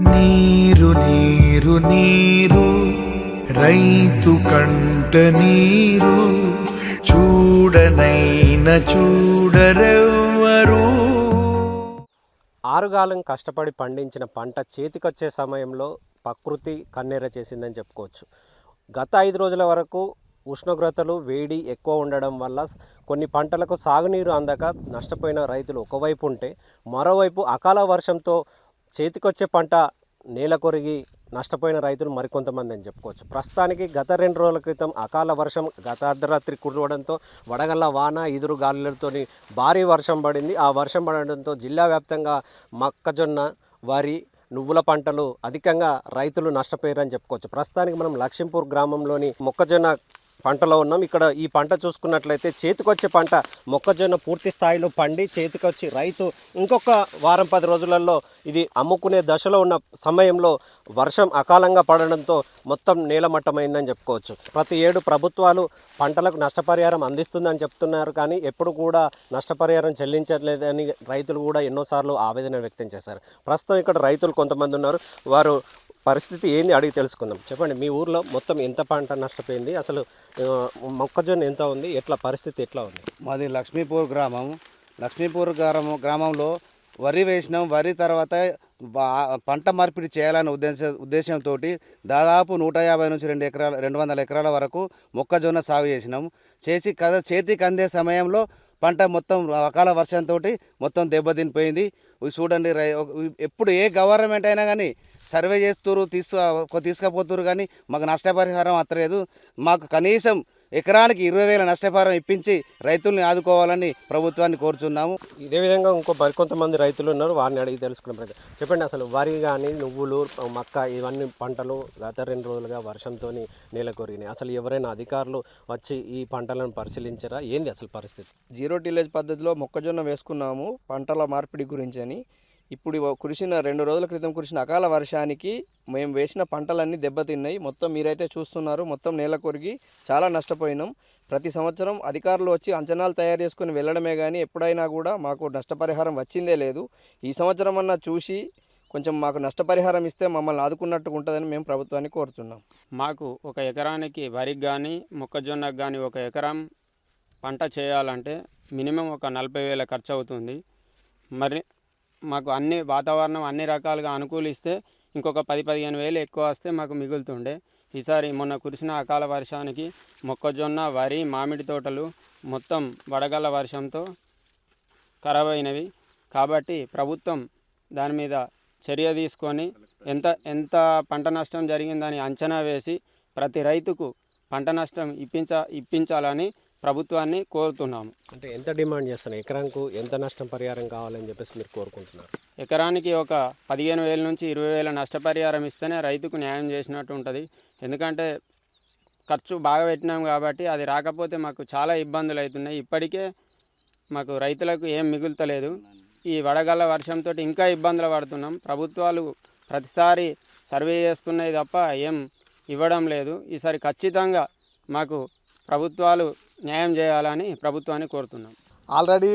నీరు నీరు నీరు రైతు కంట నీరు చూడనైన చూడరెవ్వరు. ఆరుగాలం కష్టపడి పండించిన పంట చేతికొచ్చే సమయంలో ప్రకృతి కన్నెర చేసిందని చెప్పుకోవచ్చు. గత ఐదు రోజుల వరకు ఉష్ణోగ్రతలు వేడి ఎక్కువ ఉండడం వల్ల కొన్ని పంటలకు సాగునీరు అందక నష్టపోయిన రైతులు ఒకవైపు ఉంటే మరోవైపు అకాల వర్షంతో చేతికొచ్చే పంట నేల కొరిగి నష్టపోయిన రైతులు మరికొంతమంది అని చెప్పుకోవచ్చు. ప్రస్తుతానికి గత రెండు రోజుల క్రితం అకాల వర్షం గత అర్ధరాత్రి కురవడంతో వడగళ్ళ వాన ఎదురు గాలులతో భారీ వర్షం పడింది. ఆ వర్షం పడడంతో జిల్లా వ్యాప్తంగా మొక్కజొన్న వరి నువ్వుల పంటలు అధికంగా రైతులు నష్టపోయారని చెప్పుకోవచ్చు. ప్రస్తుతానికి మనం లక్ష్మీపూర్ గ్రామంలోని మొక్కజొన్న పంటలో ఉన్నాం. ఇక్కడ ఈ పంట చూసుకున్నట్లయితే చేతికొచ్చే పంట మొక్కజొన్న పూర్తి స్థాయిలో పండి చేతికొచ్చి రైతు ఇంకొక వారం పది రోజులలో ఇది అమ్ముకునే దశలో ఉన్న సమయంలో వర్షం అకాలంగా పడడంతో మొత్తం నేలమట్టమైందని చెప్పుకోవచ్చు. ప్రతి ఏడు ప్రభుత్వాలు పంటలకు నష్టపరిహారం అందిస్తుందని చెప్తున్నారు. కానీ ఎప్పుడు కూడా నష్టపరిహారం చెల్లించట్లేదని రైతులు కూడా ఎన్నోసార్లు ఆవేదన వ్యక్తం చేశారు. ప్రస్తుతం ఇక్కడ రైతులు కొంతమంది ఉన్నారు. వారు పరిస్థితి ఏంది అడిగి తెలుసుకుందాం. చెప్పండి మీ ఊర్లో మొత్తం ఎంత పంట నష్టపోయింది? అసలు మొక్కజొన్న ఎంత ఉంది? ఎట్లా పరిస్థితి ఎట్లా ఉంది? మాది లక్ష్మీపూర్ గ్రామం. లక్ష్మీపూర్ గ్రామం గ్రామంలో వరి వేసినాం వరి తర్వాత పంట మార్పిడి చేయాలనే ఉద్దేశ ఉద్దేశంతో దాదాపు నూట యాభై నుంచి రెండు ఎకరాల రెండు వందల ఎకరాల వరకు మొక్కజొన్న సాగు చేసినాం. చేసి కథ చేతికి అందే సమయంలో పంట మొత్తం అకాల వర్షంతో మొత్తం దెబ్బతినిపోయింది. చూడండి రై ఎప్పుడు ఏ గవర్నమెంట్ అయినా కానీ సర్వే చేస్తురు తీసుకు తీసుకపోతురు కానీ మాకు నష్టపరిహారం అత్తలేదు. మాకు కనీసం ఎకరానికి ఇరవై వేల నష్టపరిహారం ఇప్పించి రైతుల్ని ఆదుకోవాలని ప్రభుత్వాన్ని కోరుచున్నాము. ఇదే విధంగా ఇంకో మరికొంతమంది రైతులు ఉన్నారు వారిని అడిగి తెలుసుకున్న ప్రయత్నం చెప్పండి అసలు వరి కానీ నువ్వులు మక్క ఇవన్నీ పంటలు గత రెండు రోజులుగా వర్షంతో నేల కొరిగినాయి. అసలు ఎవరైనా అధికారులు వచ్చి ఈ పంటలను పరిశీలించారా? ఏంది అసలు పరిస్థితి? జీరో టిలేజ్ పద్ధతిలో మొక్కజొన్న వేసుకున్నాము పంటల మార్పిడి గురించి అని. ఇప్పుడు కురిసిన రెండు రోజుల క్రితం కురిసిన అకాల వర్షానికి మేము వేసిన పంటలన్నీ దెబ్బతిన్నాయి. మొత్తం మీరైతే చూస్తున్నారు. మొత్తం నేల కొరిగి చాలా నష్టపోయినాం. ప్రతి సంవత్సరం అధికారులు వచ్చి అంచనాలు తయారు చేసుకుని వెళ్ళడమే కానీ ఎప్పుడైనా కూడా మాకు నష్టపరిహారం వచ్చిందే లేదు. ఈ సంవత్సరం అన్నా చూసి కొంచెం మాకు నష్టపరిహారం ఇస్తే మమ్మల్ని ఆదుకున్నట్టు ఉంటుందని మేము ప్రభుత్వాన్ని కోరుతున్నాం మాకు ఒక ఎకరానికి వరికి కానీ మొక్కజొన్నకు కానీ ఒక ఎకరం పంట చేయాలంటే మినిమం ఒక నలభై వేల ఖర్చు అవుతుంది మరి మాకు అన్ని వాతావరణం అన్ని రకాలుగా అనుకూలిస్తే ఇంకొక పది పదిహేను వేలు ఎక్కువ వస్తే మాకు మిగులుతుండే. ఈసారి మొన్న కురిసిన అకాల వర్షానికి మొక్కజొన్న వరి మామిడి తోటలు మొత్తం వడగళ్ళ వర్షంతో ఖరాబ్ అయినవి కాబట్టి ప్రభుత్వం దాని మీద చర్య తీసుకొని ఎంత ఎంత పంట నష్టం జరిగిందని అంచనా వేసి ప్రతి రైతుకు పంట నష్టం ఇప్పించ ఇప్పించాలని ప్రభుత్వాన్ని కోరుతున్నాము. అంటే ఎంత డిమాండ్ చేస్తున్నారు? ఎకరానికి ఎంత నష్టం పరిహారం కావాలని చెప్పేసి మీరు కోరుకుంటున్నారు? ఎకరానికి ఒక పదిహేను వేల నుంచి ఇరవై వేల నష్టపరిహారం ఇస్తేనే రైతుకు న్యాయం చేసినట్టు ఉంటుంది. ఎందుకంటే ఖర్చు బాగా పెట్టినాం కాబట్టి అది రాకపోతే మాకు చాలా ఇబ్బందులు అవుతున్నాయి. ఇప్పటికే మాకు రైతులకు ఏం మిగులుతలేదు. ఈ వడగళ్ళ వర్షంతో ఇంకా ఇబ్బందులు పడుతున్నాం. ప్రభుత్వాలు ప్రతిసారి సర్వే చేస్తున్నాయి తప్ప ఏం ఇవ్వడం లేదు. ఈసారి ఖచ్చితంగా మాకు ప్రభుత్వాలు న్యాయం చేయాలని ప్రభుత్వాన్ని కోరుతున్నాం. ఆల్రెడీ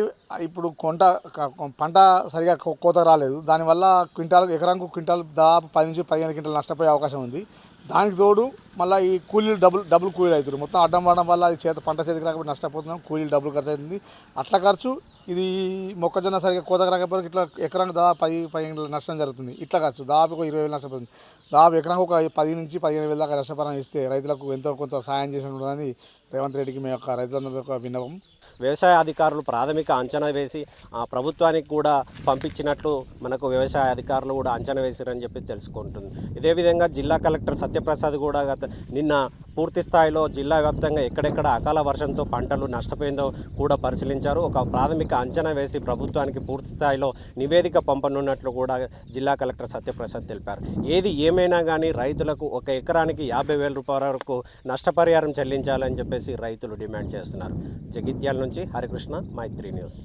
ఇప్పుడు కొంట పంట సరిగా కోత రాలేదు. దానివల్ల క్వింటాల్ ఎకరానికి క్వింటాల్ దాదాపు పది నుంచి పదిహేను క్వింటాల్ నష్టపోయే అవకాశం ఉంది. దానికి తోడు మళ్ళీ ఈ కూలీలు డబుల్ డబుల్ కూలీలు అవుతారు. మొత్తం అడ్డం పడడం వల్ల అది చేత పంట చేతికి రాకపోతే నష్టపోతున్నాం కూలీలు డబ్బులు ఖర్చు అవుతుంది. అట్లా ఖర్చు ఇది మొక్కజొన్న సరిగ్గా కోతకు రాకపోతే ఇట్లా ఎకరానికి దాదాపు పది పదిహేను నష్టం జరుగుతుంది. ఇట్లా ఖర్చు దాదాపు ఒక ఇరవై వేలు నష్టపోతుంది దాదాపు ఎకరానికి ఒక పది నుంచి పదిహేను వేల దాకా నష్టపరం ఇస్తే రైతులకు ఎంతో కొంత సాయం చేసి ఉండదని రేవంత్ రెడ్డికి మేము యొక్క రైతులందరి ఒక విన్నపం. వ్యవసాయ అధికారులు ప్రాథమిక అంచనా వేసి ఆ ప్రభుత్వానికి కూడా పంపించినట్లు మనకు వ్యవసాయ అధికారులు కూడా అంచనా వేశారని చెప్పి తెలుసుకుంటుంది. ఇదే విధంగా జిల్లా కలెక్టర్ సత్యప్రసాద్ కూడా గత నిన్న పూర్తి స్థాయిలో జిల్లా వ్యాప్తంగా ఎక్కడెక్కడ అకాల వర్షంతో పంటలు నష్టపోయిందో కూడా పరిశీలించారు. ఒక ప్రాథమిక అంచనా వేసి ప్రభుత్వానికి పూర్తి స్థాయిలో నివేదిక పంపనున్నట్లు కూడా జిల్లా కలెక్టర్ సత్యప్రసాద్ తెలిపారు. ఏది ఏమైనా కానీ రైతులకు ఒక ఎకరానికి యాభై వేల రూపాయల వరకు నష్టపరిహారం చెల్లించాలని చెప్పేసి రైతులు డిమాండ్ చేస్తున్నారు. జగిత్యాల నుంచి హరికృష్ణ మైత్రి న్యూస్